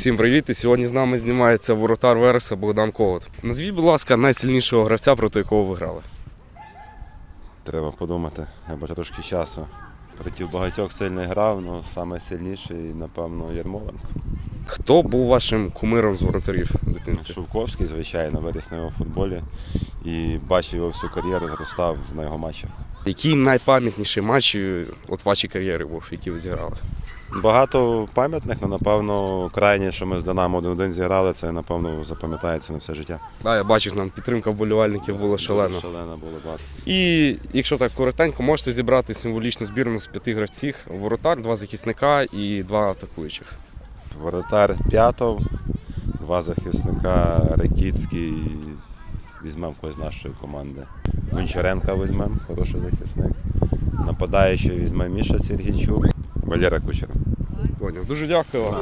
Всім привіт! І сьогодні з нами знімається воротар Вереса Богдан Когот. Назвіть, будь ласка, найсильнішого гравця, проти якого ви грали. Треба подумати, я бачу трошки часу. Проти багатьох сильних грав, але саме сильніший, напевно, Ярмоленко. Хто був вашим кумиром з воротарів в дитинстві? Шовковський, звичайно, виріс на його футболі і бачив його всю кар'єру, зростав на його матчах. Який найпам'ятніший матч от вашій кар'єрі був, який ви зіграли? Багато пам'ятних, але напевно крайнє, що ми з Динамо 1-1 зіграли, це напевно запам'ятається на все життя. Да, я бачив, нам підтримка вболівальників була шалена. Шалена було багато. І якщо так коротенько, можете зібрати символічну збірну з п'яти гравців: воротар, два захисника і два атакуючих. Воротар П'ятов, два захисника Ракіцький. Візьмемо когось з нашої команди. Гончаренка візьмемо, хороший захисник. Нападаючий візьмемо Міша Сергійчук, Валера Кучер. Поняв. Дуже дякую вам.